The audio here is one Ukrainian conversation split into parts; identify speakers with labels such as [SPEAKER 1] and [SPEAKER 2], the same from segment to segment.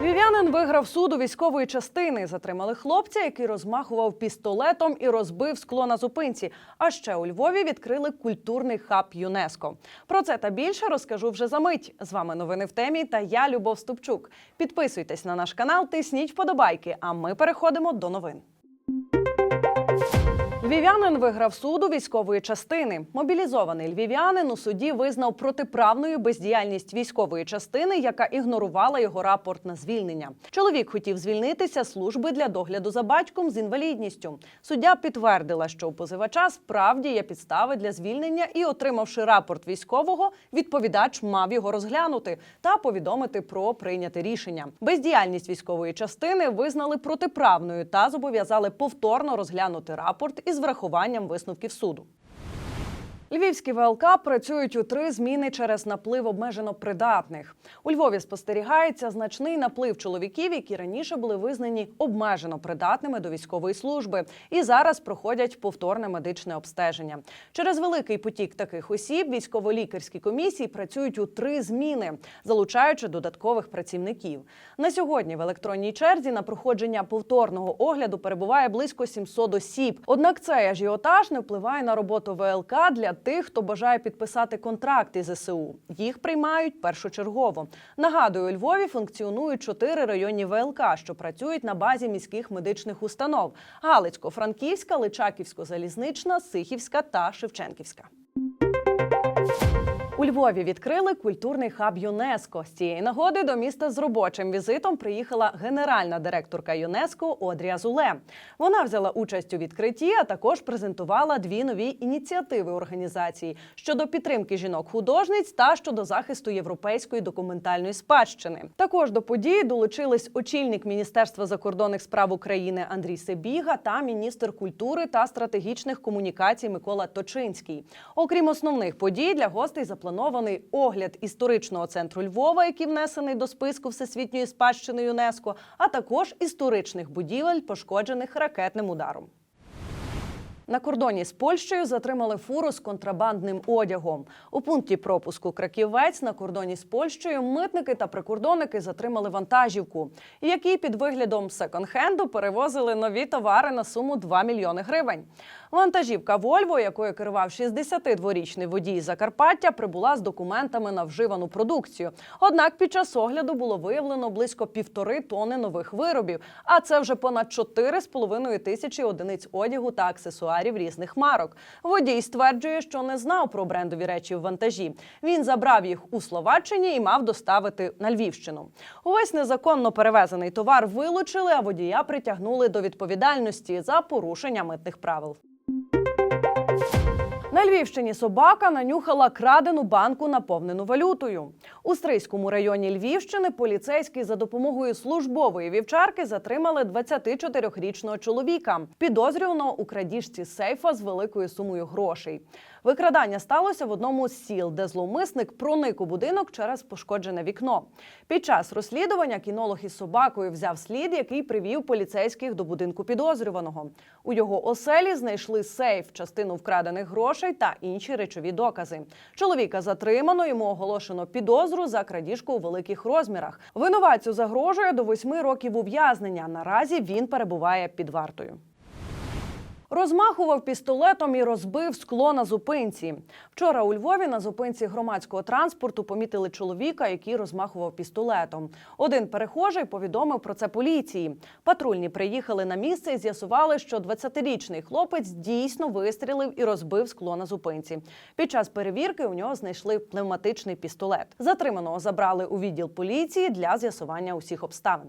[SPEAKER 1] Львів'янин виграв суд у військової частини. Затримали хлопця, який розмахував пістолетом і розбив скло на зупинці. А ще у Львові відкрили культурний хаб ЮНЕСКО. Про це та більше розкажу вже за мить. З вами новини в темі та я Любов Ступчук. Підписуйтесь на наш канал, тисніть вподобайки. А ми переходимо до новин. Львів'янин виграв суд у військової частини. Мобілізований львів'янин у суді визнав протиправною бездіяльність військової частини, яка ігнорувала його рапорт на звільнення. Чоловік хотів звільнитися з служби для догляду за батьком з інвалідністю. Суддя підтвердила, що у позивача справді є підстави для звільнення, і, отримавши рапорт військового, відповідач мав його розглянути та повідомити про прийняте рішення. Бездіяльність військової частини визнали протиправною та зобов'язали повторно розглянути рапорт із врахуванням висновків суду. Львівські ВЛК працюють у три зміни через наплив обмежено придатних. У Львові спостерігається значний наплив чоловіків, які раніше були визнані обмежено придатними до військової служби і зараз проходять повторне медичне обстеження. Через великий потік таких осіб військово-лікарські комісії працюють у три зміни, залучаючи додаткових працівників. На сьогодні в електронній черзі на проходження повторного огляду перебуває близько 700 осіб. Однак цей ажіотаж не впливає на роботу ВЛК для тих, хто бажає підписати контракт із ЗСУ. Їх приймають першочергово. Нагадую, у Львові функціонують чотири районні ВЛК, що працюють на базі міських медичних установ: Галицько-Франківська, Личаківсько-Залізнична, Сихівська та Шевченківська. У Львові відкрили культурний хаб ЮНЕСКО. З цієї нагоди до міста з робочим візитом приїхала генеральна директорка ЮНЕСКО Одрія Зуле. Вона взяла участь у відкритті, а також презентувала дві нові ініціативи організації щодо підтримки жінок-художниць та щодо захисту європейської документальної спадщини. Також до події долучились очільник Міністерства закордонних справ України Андрій Себіга та міністр культури та стратегічних комунікацій Микола Точинський. Окрім основних подій, для гостей запланований огляд історичного центру Львова, який внесений до списку всесвітньої спадщини ЮНЕСКО, а також історичних будівель, пошкоджених ракетним ударом. На кордоні з Польщею затримали фуру з контрабандним одягом. У пункті пропуску Краківець на кордоні з Польщею митники та прикордонники затримали вантажівку, які під виглядом секонд-хенду перевозили нові товари на суму 2 мільйони гривень. Вантажівка Вольво, якою керував 62-річний водій Закарпаття, прибула з документами на вживану продукцію. Однак під час огляду було виявлено близько півтори тони нових виробів, а це вже понад 4,5 тисячі одиниць одягу та аксесуарів різних марок. Водій стверджує, що не знав про брендові речі в вантажі. Він забрав їх у Словаччині і мав доставити на Львівщину. Увесь незаконно перевезений товар вилучили, а водія притягнули до відповідальності за порушення митних правил. На Львівщині собака нанюхала крадену банку, наповнену валютою. У Стрийському районі Львівщини поліцейські за допомогою службової вівчарки затримали 24-річного чоловіка, підозрюваного у крадіжці сейфа з великою сумою грошей. Викрадання сталося в одному з сіл, де зловмисник проник у будинок через пошкоджене вікно. Під час розслідування кінолог із собакою взяв слід, який привів поліцейських до будинку підозрюваного. У його оселі знайшли сейф, частину вкрадених грошей та інші речові докази. Чоловіка затримано, йому оголошено підозру за крадіжку у великих розмірах. Винуватцю загрожує до восьми років ув'язнення. Наразі він перебуває під вартою. Розмахував пістолетом і розбив скло на зупинці. Вчора у Львові на зупинці громадського транспорту помітили чоловіка, який розмахував пістолетом. Один перехожий повідомив про це поліції. Патрульні приїхали на місце і з'ясували, що 20-річний хлопець дійсно вистрілив і розбив скло на зупинці. Під час перевірки у нього знайшли пневматичний пістолет. Затриманого забрали у відділ поліції для з'ясування усіх обставин.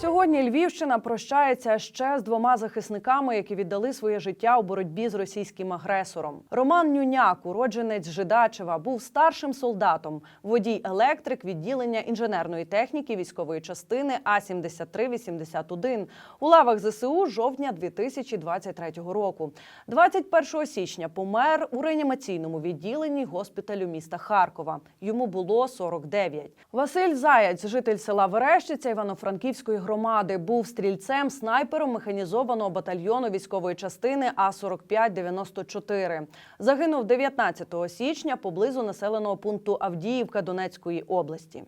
[SPEAKER 1] Сьогодні Львівщина прощається ще з двома захисниками, які віддали своє життя у боротьбі з російським агресором. Роман Нюняк, уродженець Жидачева, був старшим солдатом, водій електрик відділення інженерної техніки військової частини А 7381 у лавах ЗСУ з жовтня 2023 року. 21 січня помер у реанімаційному відділенні госпіталю міста Харкова. Йому було 49. Василь Заяць, житель села Верещиця Івано-Франківської громади. Був стрільцем снайпером механізованого батальйону військової частини А 45 94 Загинув 19 січня поблизу населеного пункту Авдіївка Донецької області.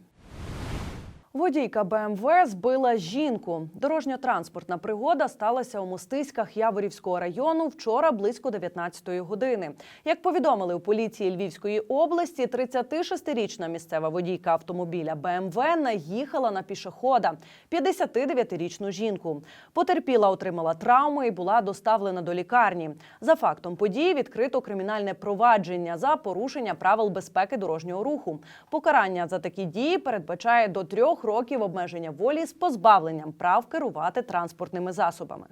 [SPEAKER 1] Водійка БМВ збила жінку. Дорожньо-транспортна пригода сталася у мостиськах Яворівського району вчора близько 19-ї години. Як повідомили у поліції Львівської області, 36-річна місцева водійка автомобіля БМВ наїхала на пішохода 59-річну жінку. Потерпіла, отримала травми і була доставлена до лікарні. За фактом події відкрито кримінальне провадження за порушення правил безпеки дорожнього руху. Покарання за такі дії передбачає до трьох років обмеження волі з позбавленням прав керувати транспортними засобами.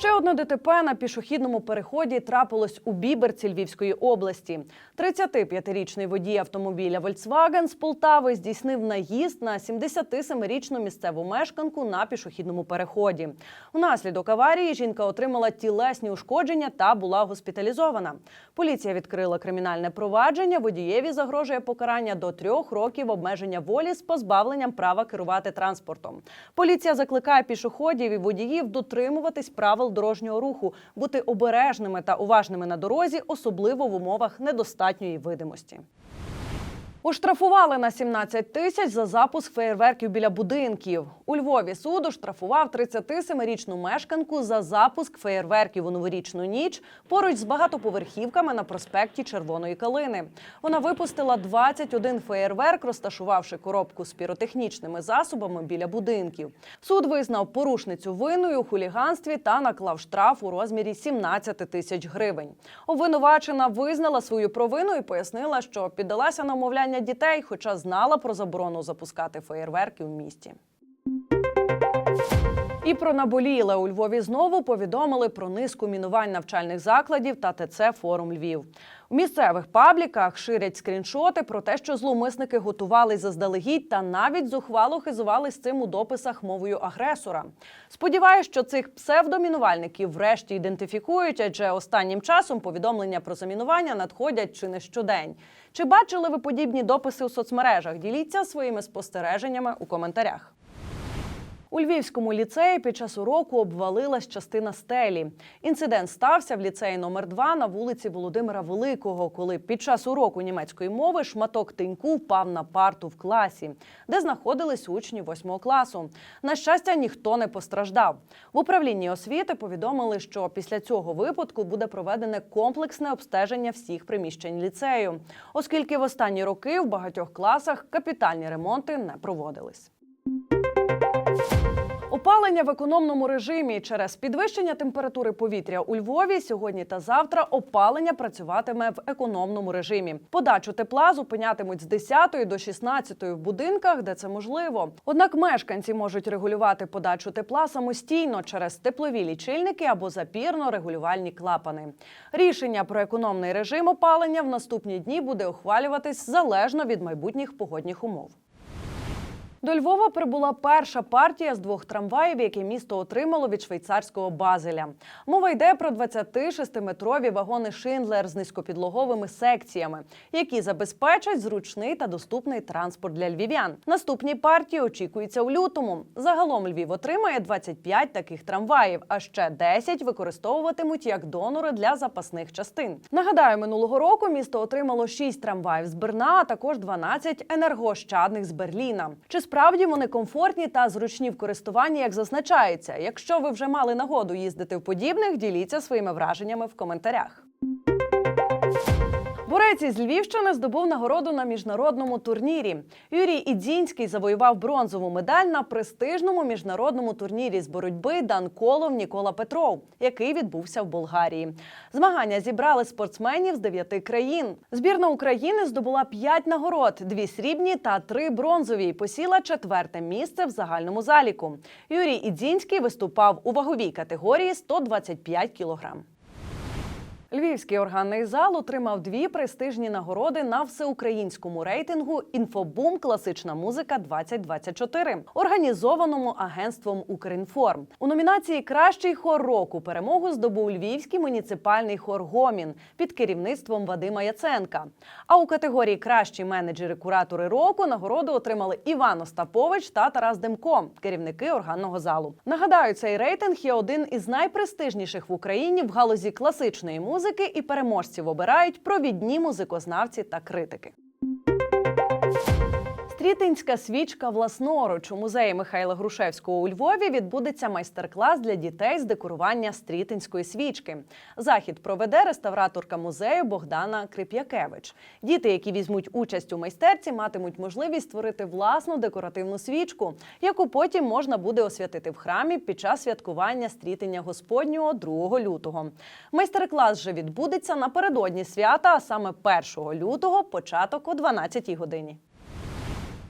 [SPEAKER 1] Ще одне ДТП на пішохідному переході трапилось у Біберці Львівської області. 35-річний водій автомобіля Volkswagen з Полтави здійснив наїзд на 77-річну місцеву мешканку на пішохідному переході. Внаслідок аварії жінка отримала тілесні ушкодження та була госпіталізована. Поліція відкрила кримінальне провадження. Водієві загрожує покарання до трьох років обмеження волі з позбавленням права керувати транспортом. Поліція закликає пішоходів і водіїв дотримуватись правил дорожнього руху, бути обережними та уважними на дорозі, особливо в умовах недостатньої видимості. Оштрафували на 17 тисяч за запуск феєрверків біля будинків. У Львові суд оштрафував 37-річну мешканку за запуск феєрверків у новорічну ніч поруч з багатоповерхівками на проспекті Червоної Калини. Вона випустила 21 феєрверк, розташувавши коробку з піротехнічними засобами біля будинків. Суд визнав порушницю винною у хуліганстві та наклав штраф у розмірі 17 тисяч гривень. Обвинувачена визнала свою провину і пояснила, що піддалася на умовляння дітей, хоча знала про заборону запускати феєрверки в місті. І про наболіле у Львові знову повідомили про низку мінувань навчальних закладів та ТЦ Форум Львів. У місцевих пабліках ширять скріншоти про те, що зловмисники готувались заздалегідь та навіть зухвало хизувались цим у дописах мовою агресора. Сподіваюсь, що цих псевдомінувальників врешті ідентифікують, адже останнім часом повідомлення про замінування надходять чи не щодень. Чи бачили ви подібні дописи у соцмережах? Діліться своїми спостереженнями у коментарях. У Львівському ліцеї під час уроку обвалилась частина стелі. Інцидент стався в ліцеї номер 2 на вулиці Володимира Великого, коли під час уроку німецької мови шматок тиньку впав на парту в класі, де знаходились учні 8 класу. На щастя, ніхто не постраждав. В управлінні освіти повідомили, що після цього випадку буде проведене комплексне обстеження всіх приміщень ліцею, оскільки в останні роки в багатьох класах капітальні ремонти не проводились. Опалення в економному режимі через підвищення температури повітря у Львові сьогодні та завтра опалення працюватиме в економному режимі. Подачу тепла зупинятимуть з 10 до 16 в будинках, де це можливо. Однак мешканці можуть регулювати подачу тепла самостійно через теплові лічильники або запірно-регулювальні клапани. Рішення про економний режим опалення в наступні дні буде ухвалюватись залежно від майбутніх погодних умов. До Львова прибула перша партія з двох трамваїв, які місто отримало від швейцарського базеля. Мова йде про 26-метрові вагони Шиндлер з низькопідлоговими секціями, які забезпечать зручний та доступний транспорт для львів'ян. Наступні партії очікуються у лютому. Загалом Львів отримає 25 таких трамваїв, а ще 10 використовуватимуть як донори для запасних частин. Нагадаю, минулого року місто отримало 6 трамваїв з Берна, а також 12 енергоощадних з Берліна. Чи справді вони комфортні та зручні в користуванні, як зазначається? Якщо ви вже мали нагоду їздити в подібних, діліться своїми враженнями в коментарях. Борець із Львівщини здобув нагороду на міжнародному турнірі. Юрій Ідзінський завоював бронзову медаль на престижному міжнародному турнірі з боротьби Данколов Нікола Петров, який відбувся в Болгарії. Змагання зібрали спортсменів з дев'яти країн. Збірна України здобула п'ять нагород: дві срібні та три бронзові. і Посіла четверте місце в загальному заліку. Юрій Ідзінський виступав у ваговій категорії 125 кілограм. Львівський органний зал отримав дві престижні нагороди на всеукраїнському рейтингу Інфобум Класична музика 2024 організованому агентством Укрінформ. У номінації Кращий хор року перемогу здобув Львівський муніципальний хор Гомін під керівництвом Вадима Яценка. А у категорії Кращі менеджери-куратори року нагороду отримали Іван Остапович та Тарас Демко, керівники органного залу. Нагадаю, цей рейтинг є один із найпрестижніших в Україні в галузі класичної музики, і переможців обирають провідні музикознавці та критики. Стрітинська свічка власноруч у музеї Михайла Грушевського у Львові відбудеться майстер-клас для дітей з декорування стрітинської свічки. Захід проведе реставраторка музею Богдана Крип'якевич. Діти, які візьмуть участь у майстерці, матимуть можливість створити власну декоративну свічку, яку потім можна буде освятити в храмі під час святкування стрітення Господнього 2 лютого. Майстер-клас же відбудеться напередодні свята, а саме 1 лютого, початок о 12 годині.